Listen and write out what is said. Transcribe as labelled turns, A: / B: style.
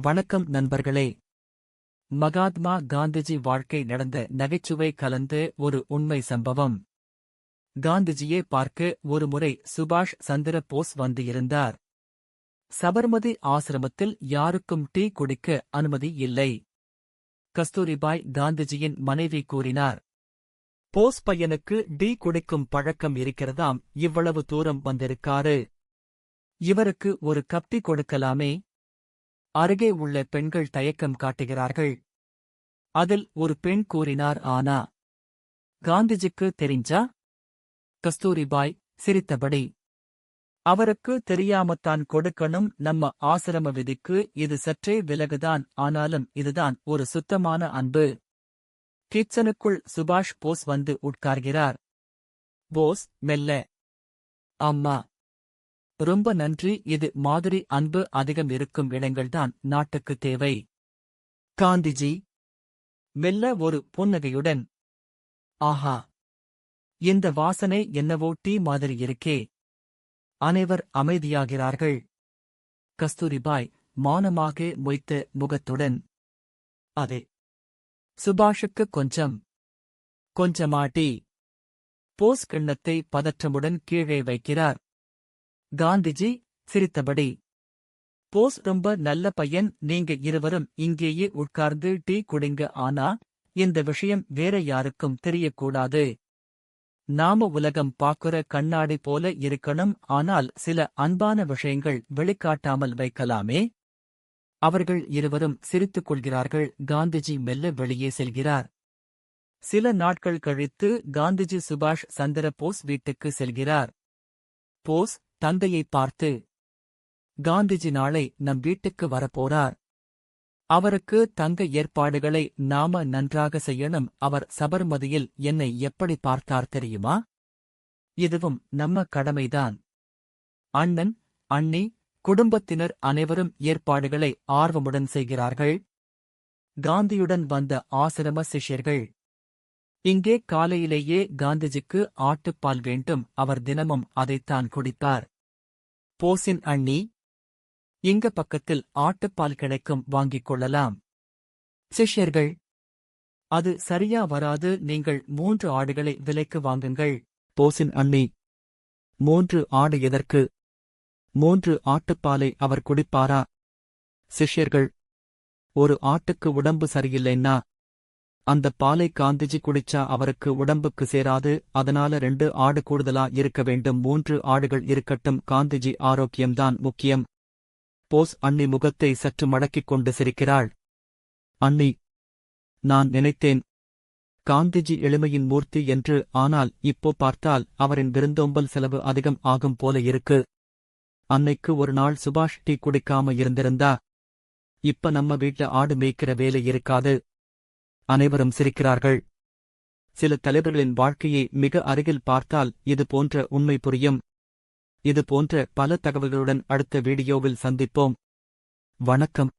A: வணக்கம் நண்பர்களே. மகாத்மா காந்திஜி வாழ்க்கை நடந்த நகைச்சுவை கலந்து ஒரு உண்மை சம்பவம். காந்திஜியை பார்க்க ஒருமுறை சுபாஷ் சந்திர போஸ் வந்து இருந்தார் சபர்மதி ஆசிரமத்தில் யாருக்கும் டீ குடிக்க அனுமதி இல்லை. கஸ்தூரிபாய் காந்திஜியின் மனைவி கூறினார். போஸ் பையனுக்கு டீ குடிக்கும் பழக்கம் இருக்கிறதாம் இவ்வளவு தூரம் வந்திருக்காரு. இவருக்கு ஒரு கப்பி கொடுக்கலாமே. அருகே உள்ள பெண்கள் தயக்கம் காட்டுகிறார்கள். அதில் ஒரு பெண் கூறினார் ஆனா காந்திஜிக்கு தெரிஞ்சா? கஸ்தூரிபாய் சிரித்தபடி அவருக்கு தெரியாமத்தான் கொடுக்கணும் நம்ம ஆசிரம விதிக்கு இது சற்றே விலகுதான் ஆனாலும் இதுதான் ஒரு சுத்தமான அன்பு. கிச்சனுக்குள் சுபாஷ் போஸ் வந்து உட்கார்கிறார். போஸ் மெல்ல. அம்மா ரொம்ப நன்றி. இது மாதிரி அன்பு அதிகம் இருக்கும் இடங்கள்தான் நாட்டுக்கு தேவை. காந்திஜி மெல்ல ஒரு புன்னகையுடன் ஆஹா இந்த வாசனை என்னவோ டீ மாதிரி இருக்கே. அனைவர் அமைதியாகிறார்கள். கஸ்தூரிபாய் மானமாக மொய்த்த முகத்துடன் அதே. சுபாஷுக்கு கொஞ்சம் கொஞ்சமா டீ. போஸ் கிண்ணத்தை பதற்றமுடன் கீழே வைக்கிறார். காந்திஜி சிரித்தபடி போஸ் ரொம்ப நல்ல பையன் நீங்க இருவரும் இங்கேயே உட்கார்ந்து டீ குடிங்க ஆனா இந்த விஷயம் வேற யாருக்கும் தெரியக்கூடாது. நாம உலகம் பாக்குற கண்ணாடி போல இருக்கணும் ஆனால் சில அன்பான விஷயங்கள் வெளிக்காட்டாமல் வைக்கலாமே அவர்கள் இருவரும் சிரித்துக் கொள்கிறார்கள் காந்திஜி மெல்ல வெளியே செல்கிறார். சில நாட்கள் கழித்து காந்திஜி சுபாஷ் சந்திர போஸ் வீட்டுக்கு செல்கிறார். போஸ் தந்தையை பார்த்து காந்திஜி நாளை நம் வீட்டுக்கு வரப்போறார். அவருக்கு தங்க ஏற்பாடுகளை நாம நன்றாக செய்யணும். அவர் சபர்மதியில் என்னை எப்படி பார்த்தார் தெரியுமா? இதுவும் நம்ம கடமைதான். அண்ணன் அண்ணி குடும்பத்தினர் அனைவரும் ஏற்பாடுகளை ஆர்வமுடன் செய்கிறார்கள். காந்தியுடன் வந்த ஆசிரம சிஷ்யர்கள் இங்கே காலையிலேயே காந்திஜிக்கு ஆட்டுப்பால் வேண்டும். அவர் தினமும் அதைத்தான் குடித்தார். போசின் அண்ணி இங்க பக்கத்தில் ஆட்டுப்பால் கிடைக்கும் வாங்கிக் கொள்ளலாம். சிஷ்யர்கள் அது சரியா வராது நீங்கள் மூன்று ஆடுகளை விலைக்கு வாங்குங்கள். போசின் அண்ணி மூன்று ஆடு எதற்கு? மூன்று ஆட்டுப்பாலை அவர் குடிப்பாரா? சிஷ்யர்கள் ஒரு ஆட்டுக்கு உடம்பு சரியில்லைன்னா அந்த பாலை காந்திஜி குடிச்சா அவருக்கு உடம்புக்கு சேராது அதனால ரெண்டு ஆடு கூடுதலா இருக்க வேண்டும். மூன்று ஆடுகள் இருக்கட்டும் காந்திஜி ஆரோக்கியம்தான் முக்கியம். போஸ் அண்ணி முகத்தை சற்று மடக்கிக் கொண்டு சிரிக்கிறாள். அண்ணி நான் நினைத்தேன். காந்திஜி எளிமையின் மூர்த்தி என்று ஆனால் இப்போ பார்த்தால் அவரின் விருந்தோம்பல் செலவு அதிகம் ஆகும் போல இருக்கு. அன்னைக்கு ஒரு நாள் சுபாஷ் டீ குடிக்காம இருந்திருந்தா? இப்ப நம்ம வீட்ல ஆடு மேய்க்கிற வேலை இருக்காது. அனைவரும் சிரிக்கிறார்கள். சில தலைவர்களின் வாழ்க்கையை மிக அருகில் பார்த்தால் இது போன்ற உண்மை புரியும். இது போன்ற பல தகவல்களுடன் அடுத்த வீடியோவில் சந்திப்போம். வணக்கம்.